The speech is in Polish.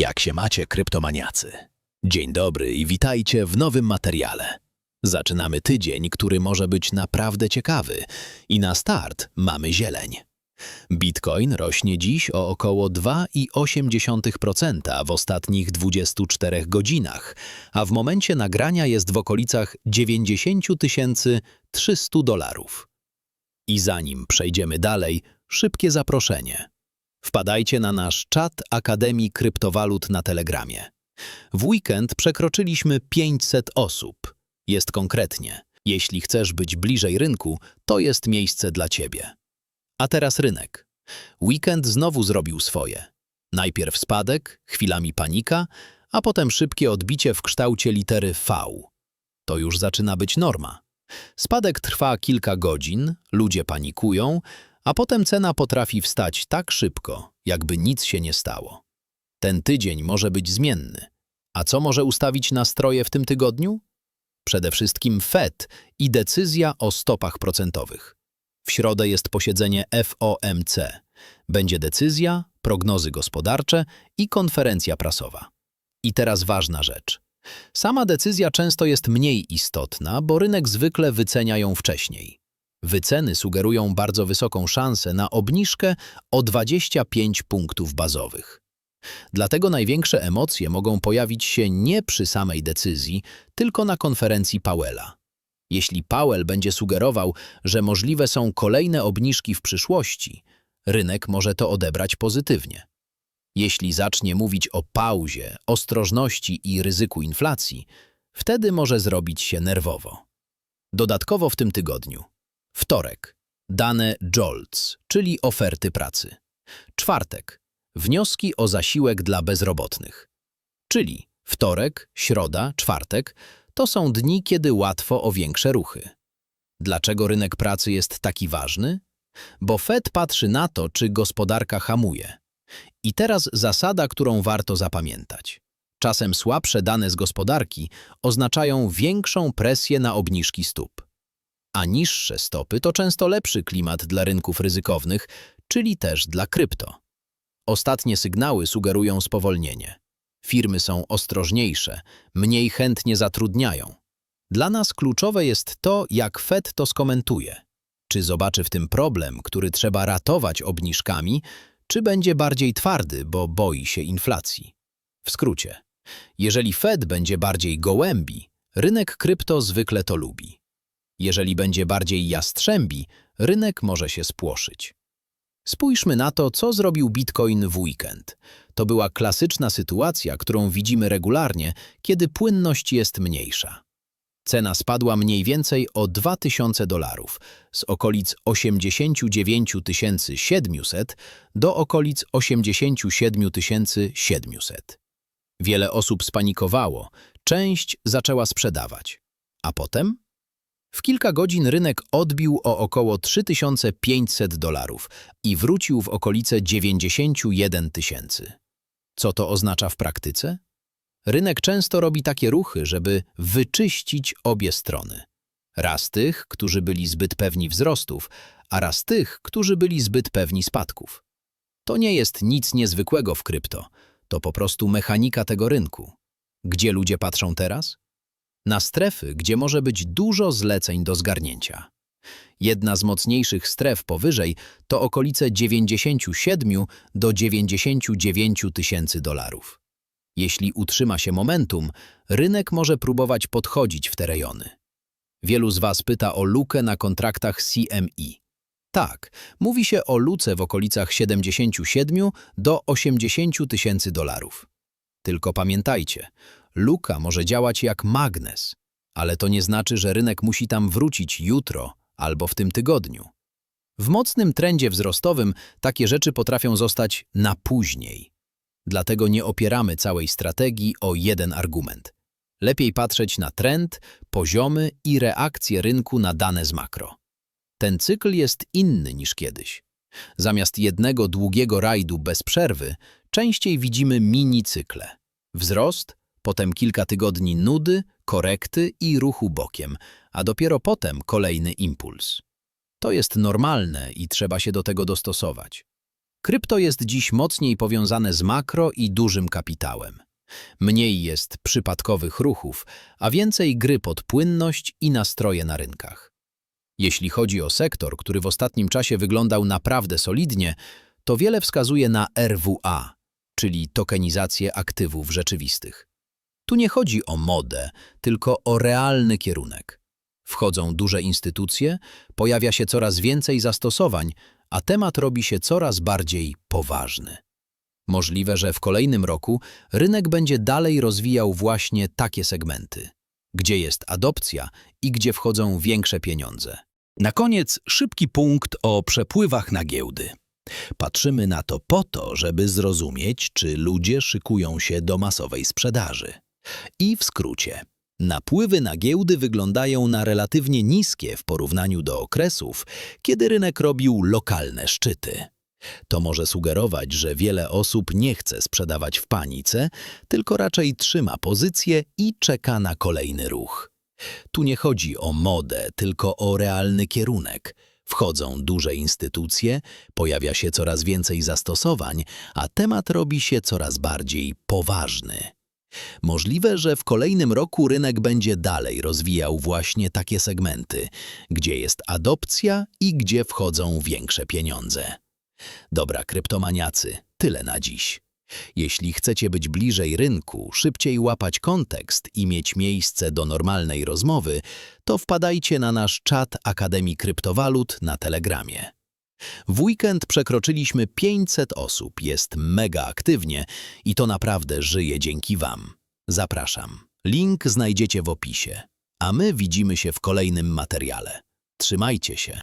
Jak się macie, kryptomaniacy? Dzień dobry i witajcie w nowym materiale. Zaczynamy tydzień, który może być naprawdę ciekawy i na start mamy zieleń. Bitcoin rośnie dziś o około 2,8% w ostatnich 24 godzinach, a w momencie nagrania jest w okolicach 90 300 dolarów. I zanim przejdziemy dalej, szybkie zaproszenie. Wpadajcie na nasz czat Akademii Kryptowalut na Telegramie. W weekend przekroczyliśmy 500 osób. Jest konkretnie. Jeśli chcesz być bliżej rynku, to jest miejsce dla Ciebie. A teraz rynek. Weekend znowu zrobił swoje. Najpierw spadek, chwilami panika, a potem szybkie odbicie w kształcie litery V. To już zaczyna być norma. Spadek trwa kilka godzin, ludzie panikują, a potem cena potrafi wstać tak szybko, jakby nic się nie stało. Ten tydzień może być zmienny. A co może ustawić nastroje w tym tygodniu? Przede wszystkim Fed i decyzja o stopach procentowych. W środę jest posiedzenie FOMC. Będzie decyzja, prognozy gospodarcze i konferencja prasowa. I teraz ważna rzecz. Sama decyzja często jest mniej istotna, bo rynek zwykle wycenia ją wcześniej. Wyceny sugerują bardzo wysoką szansę na obniżkę o 25 punktów bazowych. Dlatego największe emocje mogą pojawić się nie przy samej decyzji, tylko na konferencji Powella. Jeśli Powell będzie sugerował, że możliwe są kolejne obniżki w przyszłości, rynek może to odebrać pozytywnie. Jeśli zacznie mówić o pauzie, ostrożności i ryzyku inflacji, wtedy może zrobić się nerwowo. Dodatkowo w tym tygodniu. Wtorek. Dane JOLTS, czyli oferty pracy. Czwartek. Wnioski o zasiłek dla bezrobotnych. Czyli wtorek, środa, czwartek to są dni, kiedy łatwo o większe ruchy. Dlaczego rynek pracy jest taki ważny? Bo Fed patrzy na to, czy gospodarka hamuje. I teraz zasada, którą warto zapamiętać. Czasem słabsze dane z gospodarki oznaczają większą presję na obniżki stóp. A niższe stopy to często lepszy klimat dla rynków ryzykownych, czyli też dla krypto. Ostatnie sygnały sugerują spowolnienie. Firmy są ostrożniejsze, mniej chętnie zatrudniają. Dla nas kluczowe jest to, jak Fed to skomentuje. Czy zobaczy w tym problem, który trzeba ratować obniżkami, czy będzie bardziej twardy, bo boi się inflacji. W skrócie, jeżeli Fed będzie bardziej gołębi, rynek krypto zwykle to lubi. Jeżeli będzie bardziej jastrzębi, rynek może się spłoszyć. Spójrzmy na to, co zrobił Bitcoin w weekend. To była klasyczna sytuacja, którą widzimy regularnie, kiedy płynność jest mniejsza. Cena spadła mniej więcej o 2000 dolarów, z okolic 89 700 do okolic 87 700. Wiele osób spanikowało, część zaczęła sprzedawać. A potem? W kilka godzin rynek odbił o około 3500 dolarów i wrócił w okolice 91 tysięcy. Co to oznacza w praktyce? Rynek często robi takie ruchy, żeby wyczyścić obie strony. Raz tych, którzy byli zbyt pewni wzrostów, a raz tych, którzy byli zbyt pewni spadków. To nie jest nic niezwykłego w krypto, to po prostu mechanika tego rynku. Gdzie ludzie patrzą teraz? Na strefy, gdzie może być dużo zleceń do zgarnięcia. Jedna z mocniejszych stref powyżej to okolice 97 do 99 tysięcy dolarów. Jeśli utrzyma się momentum, rynek może próbować podchodzić w te rejony. Wielu z Was pyta o lukę na kontraktach CME. Tak, mówi się o luce w okolicach 77 do 80 tysięcy dolarów. Tylko pamiętajcie, luka może działać jak magnes, ale to nie znaczy, że rynek musi tam wrócić jutro albo w tym tygodniu. W mocnym trendzie wzrostowym takie rzeczy potrafią zostać na później. Dlatego nie opieramy całej strategii o jeden argument. Lepiej patrzeć na trend, poziomy i reakcje rynku na dane z makro. Ten cykl jest inny niż kiedyś. Zamiast jednego długiego rajdu bez przerwy, częściej widzimy mini-cykle. Wzrost, potem kilka tygodni nudy, korekty i ruchu bokiem, a dopiero potem kolejny impuls. To jest normalne i trzeba się do tego dostosować. Krypto jest dziś mocniej powiązane z makro i dużym kapitałem. Mniej jest przypadkowych ruchów, a więcej gry pod płynność i nastroje na rynkach. Jeśli chodzi o sektor, który w ostatnim czasie wyglądał naprawdę solidnie, to wiele wskazuje na RWA, czyli tokenizację aktywów rzeczywistych. Tu nie chodzi o modę, tylko o realny kierunek. Wchodzą duże instytucje, pojawia się coraz więcej zastosowań, a temat robi się coraz bardziej poważny. Możliwe, że w kolejnym roku rynek będzie dalej rozwijał właśnie takie segmenty, gdzie jest adopcja i gdzie wchodzą większe pieniądze. Na koniec szybki punkt o przepływach na giełdy. Patrzymy na to po to, żeby zrozumieć, czy ludzie szykują się do masowej sprzedaży. I w skrócie, napływy na giełdy wyglądają na relatywnie niskie w porównaniu do okresów, kiedy rynek robił lokalne szczyty. To może sugerować, że wiele osób nie chce sprzedawać w panice, tylko raczej trzyma pozycję i czeka na kolejny ruch. Tu nie chodzi o modę, tylko o realny kierunek. Wchodzą duże instytucje, pojawia się coraz więcej zastosowań, a temat robi się coraz bardziej poważny. Możliwe, że w kolejnym roku rynek będzie dalej rozwijał właśnie takie segmenty, gdzie jest adopcja i gdzie wchodzą większe pieniądze. Dobra, kryptomaniacy, tyle na dziś. Jeśli chcecie być bliżej rynku, szybciej łapać kontekst i mieć miejsce do normalnej rozmowy, to wpadajcie na nasz czat Akademii Kryptowalut na Telegramie. W weekend przekroczyliśmy 500 osób, jest mega aktywnie i to naprawdę żyje dzięki Wam. Zapraszam. Link znajdziecie w opisie. A my widzimy się w kolejnym materiale. Trzymajcie się.